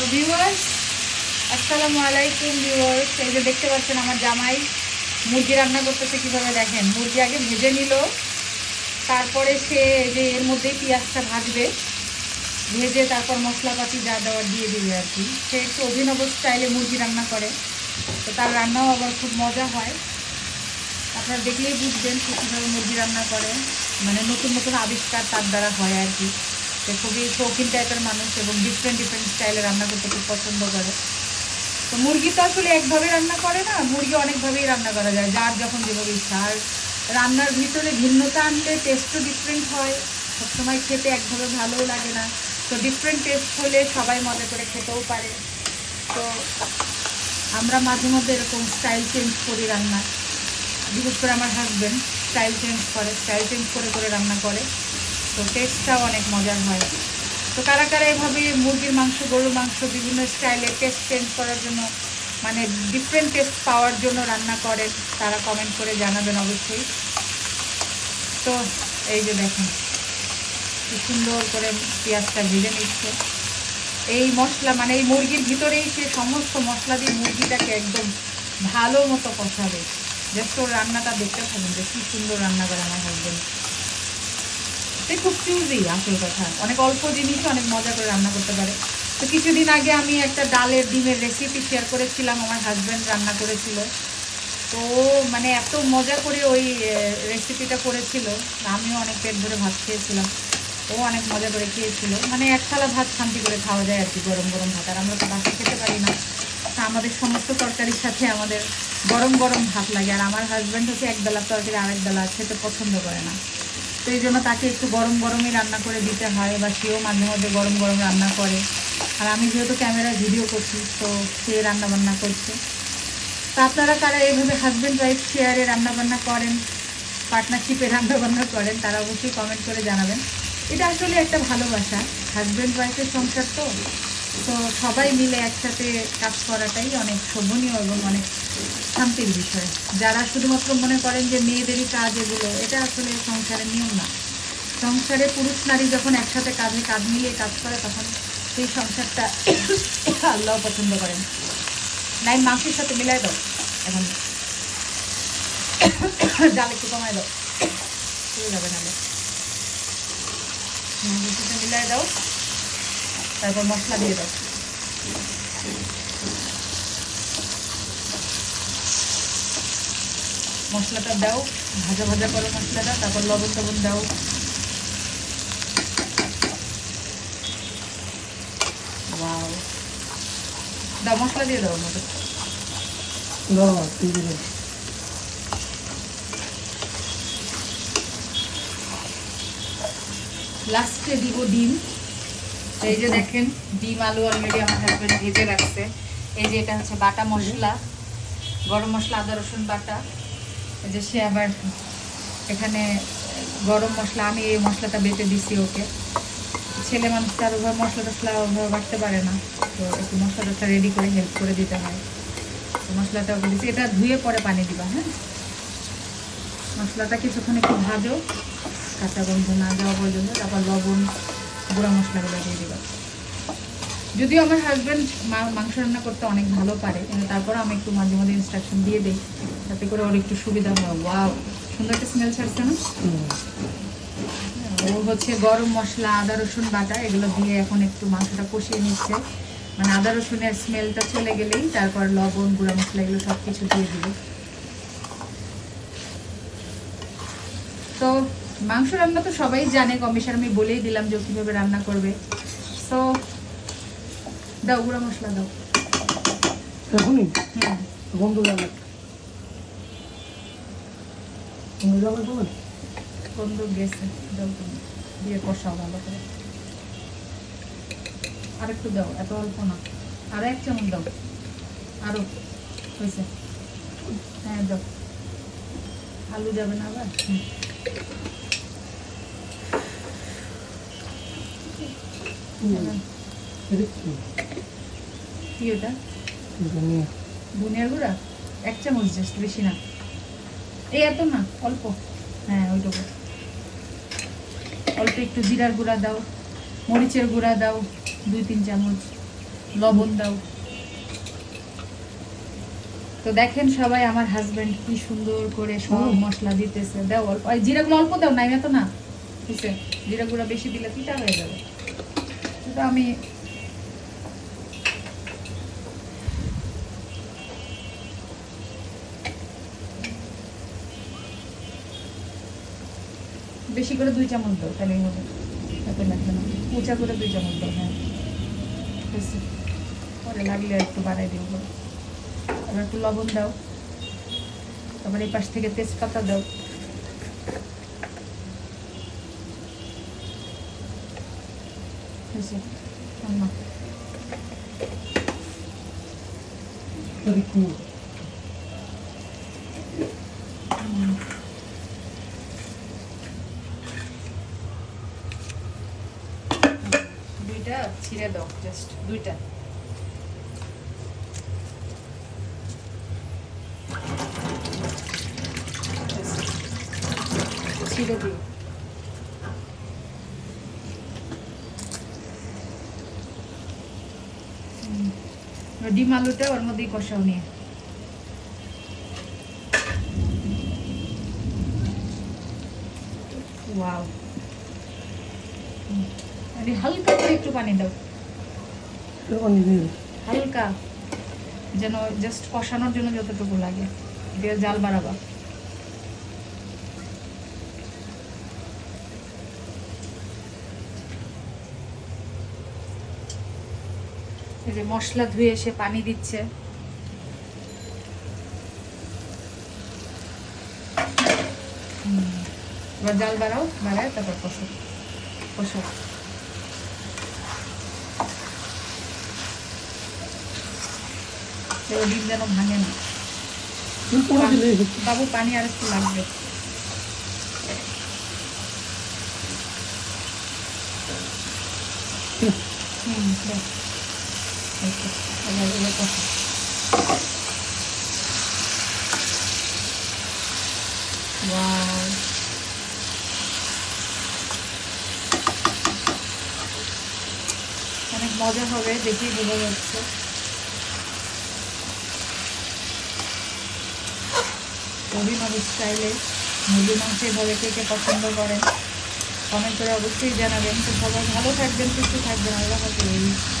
তো ভিউয়ার্স আসসালামু আলাইকুম ভিউয়ার্স এই যে দেখতে পাচ্ছেন আমার জামাই মুরগি রান্না করতেছে কীভাবে দেখেন? মুরগি আগে ভেজে নিল, তারপরে সে যে এর মধ্যেই পেঁয়াজটা ভাজবে, ভেজে তারপর মশলাপাতি যা দেওয়ার দিয়ে দিবে আর কি। সে একটু অভিনব স্টাইলে মুরগি রান্না করে, তো তার রান্নাও আবার খুব মজা হয়। আপনারা দেখলেই বুঝবেন সে কীভাবে মুরগি রান্না করে মানে নতুন নতুন আবিষ্কার তার দ্বারা হয় আর কি। সে খুবই শৌখিন টাইপের মানুষ এবং ডিফারেন্ট ডিফারেন্ট স্টাইলে রান্না করতে খুব পছন্দ করে। তো মুরগি তো আসলে একভাবে রান্না করে না, মুরগি অনেকভাবেই রান্না করা যায়, যার যখন যেভাবে ইচ্ছা। আর রান্নার ভিতরে ভিন্নতা আনলে টেস্টও ডিফারেন্ট হয়, সবসময় খেতে একভাবে ভালোও লাগে না। তো ডিফারেন্ট টেস্ট হলে সবাই মজা করে খেতেও পারে। তো আমরা মাঝে মধ্যে এরকম স্টাইল চেঞ্জ করি রান্না। বিশেষ করে আমার হাজব্যান্ড স্টাইল চেঞ্জ করে স্টাইল চেঞ্জ করে করে রান্না করে। তো টেস্টটাও অনেক মজার হয়। তো কারা কারা এভাবে মুরগির মাংস, গরুর মাংস বিভিন্ন স্টাইলে টেস্ট চেঞ্জ করার জন্য মানে ডিফারেন্ট টেস্ট পাওয়ার জন্য রান্না করেন, তারা কমেন্ট করে জানাবেন অবশ্যই। তো এই যে দেখেন, কি সুন্দর করে পেঁয়াজটা ভেজে নিচ্ছে। এই মশলা মানে এই মুরগির ভিতরেই সে সমস্ত মশলা দিয়ে মুরগিটাকে একদম ভালো মতো কষাবে। জাস্ট ওর রান্নাটা দেখতে থাকুন যে কি সুন্দর রান্না করে আমার হাজবেন্ড সে খুব চুজি আসল কথা। অনেক অল্প জিনিসে অনেক মজা করে রান্না করতে পারে। তো কিছুদিন আগে আমি একটা ডালের ডিমের রেসিপি শেয়ার করেছিলাম, আমার হাজব্যান্ড রান্না করেছিল। তো মানে এত মজা করে ওই রেসিপিটা করেছিল, আমিও অনেক পেট ভরে ভাত খেয়েছিলাম। ও অনেক মজা করে খেয়েছিল। মানে এক থালা ভাত শান্তি করে খাওয়া যায় আর কি, গরম গরম ভাত। আর আমরা তো বাসি খেতে পারি না। আমাদের সমস্ত তরকারির সাথে আমাদের গরম গরম ভাত লাগে। আর আমার হাজব্যান্ড হচ্ছে এক বেলা তরকারি আরেক বেলা খেতে পছন্দ করে না। তো এই জন্য তাকে একটু গরম গরমই রান্না করে দিতে হয়, বা সেও মাঝে মধ্যে গরম গরম রান্না করে। আর আমি যেহেতু ক্যামেরায় ভিডিও করছি, তো সে রান্না বান্না করছে। তো আপনারা কারা এইভাবে হাজব্যান্ড ওয়াইফ শেয়ারে রান্না বান্না করেন পার্টনারশিপে রান্না বান্না করেন, তারা অবশ্যই কমেন্ট করে জানাবেন। এটা আসলে একটা ভালোবাসা। হাজব্যান্ড ওয়াইফের সংসার তো। তো সবাই মিলে একসাথে কাজ করাটাই অনেক শোভনীয় এবং অনেক শান্তির বিষয়। যারা শুধুমাত্র মনে করেন যে মেয়েদেরই কাজ এগুলো, এটা আসলে সংসারের নিয়ম না। সংসারে পুরুষ নারী যখন একসাথে কাঁধে কাঁধ মিলিয়ে কাজ করে, তখন সেই সংসারটা আল্লাহ পছন্দ করেন। নাই, মাংসের সাথে মিলাই দাও। এখন জাল একটু কমাই দাও। চলে যাবে নাহলে। মাংসের সাথে মিলাই দাও। তারপর মশলা দিয়ে দাও। মশলাটা দাও ভাজা ভাজা করো মশলাটা তারপর লবণ টবণ দাও। দাও মশলা দিয়ে দাও আমাদের। লাস্টে দিব ডিম। এই যে দেখেন, ডিম, আলু অলরেডি আমার হাজবেন্ড ভেজে রাখছে। এই যে এটা হচ্ছে বাটা মশলা, গরম মশলা, আদা, রসুন বাটা। এই যে সে আবার এখানে গরম মশলা, আমি এই মশলাটা বেটে দিছি ওকে। ছেলে মানুষ তার ওভাবে মশলা টশলা ওভাবে বাটতে পারে না। তো একটু মশলা টশলা রেডি করে হেল্প করে দিতে হয়। তো মশলাটা ওকে দিচ্ছি এটা ধুয়ে পরে পানি দিবা হ্যাঁ? মশলাটা কিছুক্ষণ একটু ভাজো। কাঁচা গন্ধ না যাওয়া পর্যন্ত, তারপর লবণ গুঁড়া মশলাগুলো দিয়ে দিবা যদিও আমার হাজব্যান্ড মাংস রান্না করতে অনেক ভালো পারে, কিন্তু তারপর আমি একটু মাঝে মাঝে ইনস্ট্রাকশন দিয়ে দিই, যাতে করে ওর একটু সুবিধা হয়। ওয়াও সুন্দর একটা স্মেল ছাড়ছে না? ও হচ্ছে গরম মশলা, আদা, রসুন, বাটা, এগুলো দিয়ে এখন একটু মাংসটা কষিয়ে নিচ্ছে। মানে আদা, রসুনের স্মেলটা চলে গেলেই তারপর লবণ, গুঁড়া মশলা এগুলো সব কিছু দিয়ে দিবে তো মাংস রান্না তো সবাই জানে কম বেশি আমি বলেই দিলাম যে কীভাবে রান্না করবে। তো দাও গুঁড়া মশলা দাও। এখনই? হ্যাঁ যাবে গেছে দিয়ে কষাও ভালো করে। আরেকটু দাও এত অল্প না। আর এক চামচ দাও। আরও হয়েছে। হ্যাঁ দাও। আলু যাবে না আবার হুম। এটা কি? কি ওটা ধনিয়ার গুঁড়া? এক চামচ জাস্ট বেশি না। এই এত না অল্প। হ্যাঁ ওইটুকু। অল্প একটু জিরার গুঁড়া দাও মরিচের গুঁড়া দাও দুই তিন চামচ। লবণ দাও। তো দেখেন সবাই আমার হাজবেন্ড কি সুন্দর করে সব মশলা দিতেছে। দাও অল্প। জিরা জিরাগুলো অল্প দাও না এত না। বুঝছে জিরাগুলো বেশি দিলে পিঠা হয়ে যাবে। কিন্তু আমি বেশি করে দুই চামচ দাও, তাহলে হবে এত লাগবে না উঁচা করে দুই চামচ দাও হ্যাঁ। পরে লাগলে একটু বাড়াই দিব আবার একটু লবণ দাও। তারপর এই পাশ থেকে তেজপাতা দাও। হয়েছে। আম্মা। তাহলে কি হুম। দুইটা ছিঁড়ে দাও জাস্ট দুইটা ছিঁড়ে দিও ডিম আলুটা ওর মধ্যেই কষাও নিয়ে। হালকা করে একটু পানি দাও। হালকা। যেন জাস্ট কষানোর জন্য যতটুকু লাগে। জাল বাড়াবা। যে মশলা ধুয়ে সে পানি দিচ্ছে। এবার জাল বাড়াও বাড়ায় তারপর কষো কষো ডিম যেন ভাঙে না। বাবু পানি আর একটু লাগবে হুম। অনেক মজা হবে, দেখেই বোঝা যাচ্ছে। অভিনব স্টাইলে মুরগির মাংস এভাবে কে কে পছন্দ করেন কমেন্ট করে অবশ্যই জানাবেন। তো সবাই ভালো থাকবেন, সুস্থ থাকবেন। আল্লাহ হাফেজ।